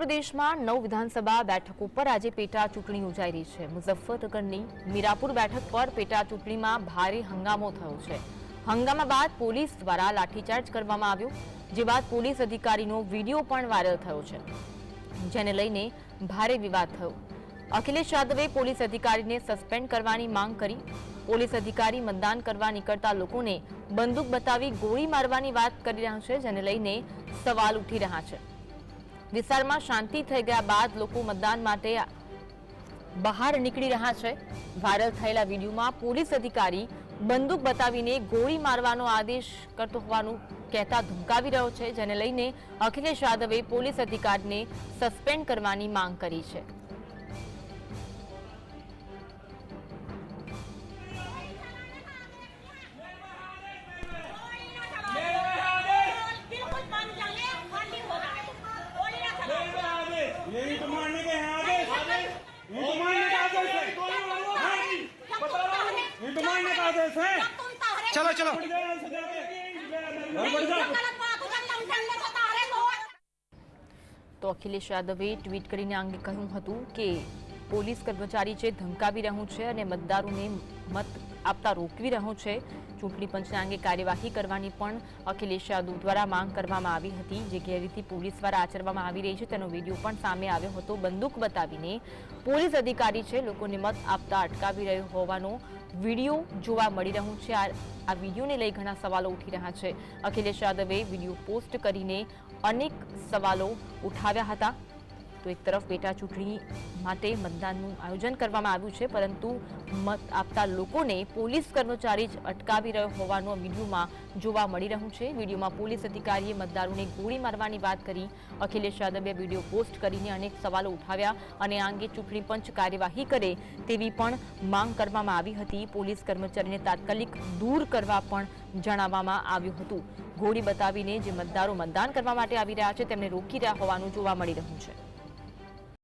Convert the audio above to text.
પ્રદેશમાં નવ વિધાનસભા બેઠક ઉપર આજે પેટા ચૂંટણી યોજાઈ રહી છે. મુઝફ્ફરનગરની મીરાપુર બેઠક પર પેટા ચૂંટણીમાં ભારે હંગામો થયો છે. હંગામા બાદ પોલીસ દ્વારા લાઠીચાર્જ કરવામાં આવ્યો, જે બાદ પોલીસ અધિકારીનો વીડિયો પણ વાયરલ થયો છે, જેને લઈને ભારે વિવાદ થયો. અખિલેશ યાદવે પોલીસ અધિકારીને સસ્પેન્ડ કરવાની માંગ કરી. પોલીસ અધિકારી મતદાન કરવા નીકળતા લોકોને બંદૂક બતાવી ગોળી મારવાની વાત કરી રહ્યા છે, જેને લઈને સવાલ ઉઠી રહ્યા છે. વિસ્તારમાં શાંતિ થઈ ગયા બાદ લોકો મતદાન માટે બહાર નીકળી રહ્યા છે. વાયરલ થયેલા વિડીયોમાં પોલીસ અધિકારી બંદૂક બતાવીને ગોળી મારવાનો આદેશ કરતો હોવાનું કહેતા ધમકાવી રહ્યો છે, જેને લઈને અખિલેશ યાદવે પોલીસ અધિકારીને સસ્પેન્ડ કરવાની માંગ કરી છે. यही तो मारने के हैं आदेश यही तो मारने का आदेश है हाँ, बता रहा हूँ यही तो मारने का आदेश है तुम तारे चलो चलो बढ़ जाए ऐसे जाके। और बढ़ जा गलत बात है तुम चलने को तारे हो તો અખિલેશ યાદવે ટ્વીટ કરીને આ અંગે કહ્યું હતું કે પોલીસ કર્મચારી છે, ધમકાવી રહ્યું છે અને મતદારોને મત આપતા રોકવી રહ્યું છે. ચૂંટણી પંચના અંગે કાર્યવાહી કરવાની પણ અખિલેશ યાદવ દ્વારા માંગ કરવામાં આવી હતી. જે ગેરરીતિ પોલીસ દ્વારા આચરવામાં આવી રહી છે, તેનો વીડિયો પણ સામે આવ્યો હતો. બંદૂક બતાવીને પોલીસ અધિકારી છે, લોકોને મત આપતા અટકાવી રહ્યો હોવાનો વીડિયો જોવા મળી રહ્યું છે. આ વિડીયોને લઈ ઘણા સવાલો ઉઠી રહ્યા છે. અખિલેશ યાદવે વીડિયો પોસ્ટ કરીને અનેક સવાલો ઉઠાવ્યા હતા. તો એક તરફ પેટા ચૂંટણી માટે મતદાનનું આયોજન કરવામાં આવ્યું છે, પરંતુ મત આપતા લોકોને પોલીસ કર્મચારી જ અટકાવી રહ્યો હોવાનું વિડીયોમાં જોવા મળી રહ્યું છે. વિડીયોમાં પોલીસ અધિકારીએ મતદારોને ગોળી મારવાની વાત કરી. અખિલેશ યાદવે વીડિયો પોસ્ટ કરીને અનેક સવાલો ઉઠાવ્યા અને આ અંગે ચૂંટણી પંચ કાર્યવાહી કરે તેવી પણ માંગ કરવામાં આવી હતી. પોલીસ કર્મચારીને તાત્કાલિક દૂર કરવા પણ જણાવવામાં આવ્યું હતું. ગોળી બતાવીને જે મતદારો મતદાન કરવા માટે આવી રહ્યા છે, તેમને રોકી રહ્યા હોવાનું જોવા મળી રહ્યું છે.